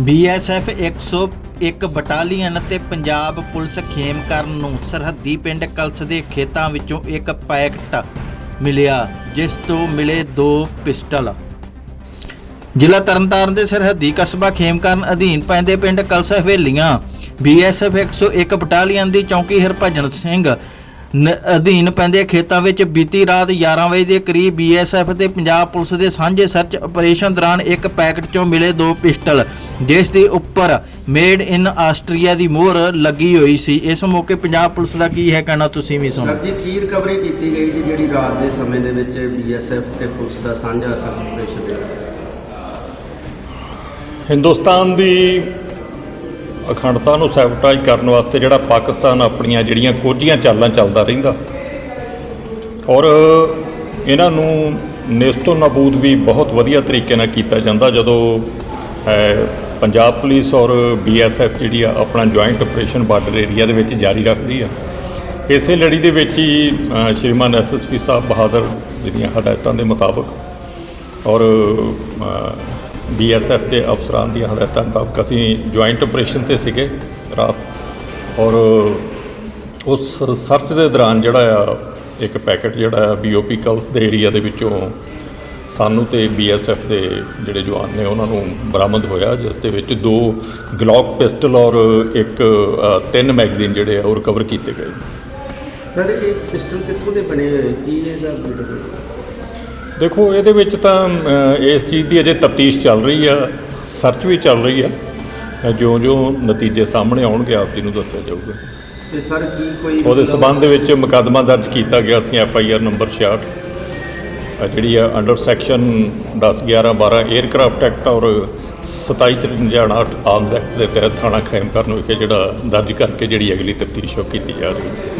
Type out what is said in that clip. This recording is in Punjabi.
ਬੀਐਸਐਫ 101 ਬਟਾਲੀਅਨ ਅਤੇ ਪੰਜਾਬ ਪੁਲਿਸ ਖੇਮਕਰਨ ਨੂੰ ਸਰਹੱਦੀ ਪਿੰਡ ਕਲਸ ਦੇ ਖੇਤਾਂ ਵਿੱਚੋਂ ਇੱਕ ਪੈਕਟ ਮਿਲਿਆ, ਜਿਸ ਤੋਂ ਮਿਲੇ ਦੋ ਪਿਸਟਲ। ਜ਼ਿਲ੍ਹਾ ਤਰਨਤਾਰਨ ਦੇ ਸਰਹੱਦੀ ਕਸਬਾ ਖੇਮਕਰਨ ਅਧੀਨ ਪੈਂਦੇ ਪਿੰਡ ਕਲਸ ਹਵੇਲੀਆਂ ਬੀਐਸਐਫ 101 ਬਟਾਲੀਅਨ ਦੀ ਚੌਂਕੀ ਹਰਭਜਨ ਸਿੰਘ ਨ- ਅਧੀਨ ਪੈਂਦੇ ਖੇਤਾਂ ਵਿੱਚ ਬੀਤੀ ਰਾਤ 11 ਵਜੇ ਦੇ ਕਰੀਬ ਬੀਐਸਐਫ ਤੇ ਪੰਜਾਬ ਪੁਲਿਸ ਦੇ ਸਾਂਝੇ ਸਰਚ ਆਪਰੇਸ਼ਨ ਦੌਰਾਨ ਇੱਕ ਪੈਕਟ ਚੋਂ ਮਿਲੇ ਦੋ ਪਿਸਟਲ। ਜਿਸ ਦੇ ਉੱਪਰ ਮੇਡ ਇਨ ਆਸਟਰੀਆ ਦੀ ਮੋਹਰ ਲੱਗੀ ਹੋਈ ਸੀ। ਇਸ ਮੌਕੇ ਪੰਜਾਬ ਪੁਲਿਸ ਦਾ ਕੀ ਹੈ ਕਹਿਣਾ ਤੁਸੀਂ ਵੀ ਸੁਣੋ। ਸਰ ਜੀ ਕੀ ਰਿਕਵਰੀ ਕੀਤੀ ਗਈ ਜੀ ਜਿਹੜੀ ਰਾਤ ਦੇ ਸਮੇਂ ਦੇ ਵਿੱਚ ਬੀਐਸਐਫ ਤੇ ਪੁਲਿਸ ਦਾ ਸਾਂਝਾ ਸਰਚ ਆਪਰੇਸ਼ਨ ਦੇ ਹਿੰਦੁਸਤਾਨ ਦੀ ਅਖੰਡਤਾ ਨੂੰ ਸੈਬੋਟਾਜ ਕਰਨ ਵਾਸਤੇ ਜਿਹੜਾ ਪਾਕਿਸਤਾਨ ਆਪਣੀਆਂ ਜਿਹੜੀਆਂ ਕੋਝੀਆਂ ਚਾਲਾਂ ਚੱਲਦਾ ਰਹਿੰਦਾ। ਔਰ ਇਹਨਾਂ ਨੂੰ ਨੇਸਤੋ ਨਾਬੂਦ ਵੀ ਬਹੁਤ ਵਧੀਆ ਤਰੀਕੇ ਨਾਲ ਕੀਤਾ ਜਾਂਦਾ ਜਦੋਂ ਪੰਜਾਬ ਪੁਲਿਸ ਔਰ ਬੀਐਸਐਫ ਜਿਹੜੀ ਆ ਆਪਣਾ ਜੁਆਇੰਟ ਆਪਰੇਸ਼ਨ ਬਾਰਡਰ ਏਰੀਆ ਦੇ ਵਿੱਚ ਜਾਰੀ ਰੱਖਦੀ ਆ। ਇਸੇ ਲੜੀ ਦੇ ਵਿੱਚ ਹੀ ਅ, ਸ਼੍ਰੀਮਾਨ ਐਸਐਸਪੀ ਸਾਹਿਬ ਬਹਾਦਰ ਜਿਹੜੀਆਂ ਹਦਾਇਤਾਂ ਦੇ ਮੁਤਾਬਕ ਔਰ ਬੀਐਸਐਫ ਦੇ ਅਫਸਰਾਂ ਦੀਆਂ ਹਦਾਇਤਾਂ ਮੁਤਾਬਕ ਅਸੀਂ ਜੁਆਇੰਟ ਆਪਰੇਸ਼ਨ ਤੇ ਸੀਗੇ ਰਾਤ। ਔਰ ਉਸ ਸਰਚ ਦੇ ਦੌਰਾਨ ਜਿਹੜਾ ਆ ਇੱਕ ਪੈਕੇਟ ਜਿਹੜਾ ਆ ਬੀਓਪੀ ਕਲਸ ਦੇ ਏਰੀਆ ਦੇ ਵਿੱਚੋਂ ਸਾਨੂੰ ਤੇ ਬੀਐਸਐਫ ਦੇ ਜਿਹੜੇ ਜਵਾਨ ਨੇ ਉਹਨਾਂ ਨੂੰ ਬਰਾਮਦ ਹੋਇਆ ਜਿਸ ਦੇ ਵਿੱਚ ਦੋ ਗਲੌਕ ਪਿਸਟਲ ਔਰ ਇੱਕ ਤਿੰਨ ਮੈਗਜ਼ੀਨ ਜਿਹੜੇ ਆ ਉਹ ਰਿਕਵਰ ਕੀਤੇ ਗਏ। ਸਰ ਇਹ ਪਿਸਟਲ ਕਿੱਥੋਂ ਦੇ ਬਣੇ ਹੋਏ? ਕੀ ਇਹਦਾ ਦੇਖੋ ਇਹਦੇ ਵਿੱਚ ਤਾਂ ਇਸ ਚੀਜ਼ ਦੀ ਅਜੇ ਤਫਤੀਸ਼ ਚੱਲ ਰਹੀ ਆ ਸਰਚ ਵੀ ਚੱਲ ਰਹੀ ਆ। ਜੋ ਜੋ ਨਤੀਜੇ ਸਾਹਮਣੇ ਆਉਣਗੇ ਆਪ ਜੀ ਨੂੰ ਦੱਸਿਆ ਜਾਊਗਾ। ਤੇ ਸਰ ਕੀ ਕੋਈ ਉਹਦੇ ਸਬੰਧ ਵਿੱਚ ਮੁਕੱਦਮਾ ਦਰਜ ਕੀਤਾ ਗਿਆ ਸੀ ਐਫ ਆਈ ਆਰ ਨੰਬਰ 66 ਅ, ਜਿਹੜੀ ਆ ਅੰਡਰ ਸੈਕਸ਼ਨ 10 11 12 에ਅਰਕ੍ਰਾਫਟ ਐਕਟ ਔਰ 27 53 ਆਰਮਸ ਐਕਟ ਦੇ ਤਹਿਤ ਥਾਣਾ ਖੈਮ ਕਰਨ ਵਿਖੇ ਜਿਹੜਾ ਦਰਜ ਕਰਕੇ ਜਿਹੜੀ ਅਗਲੀ ਤਫਤੀਸ਼ ਉਹ ਕੀਤੀ ਜਾ ਰਹੀ ਹੈ।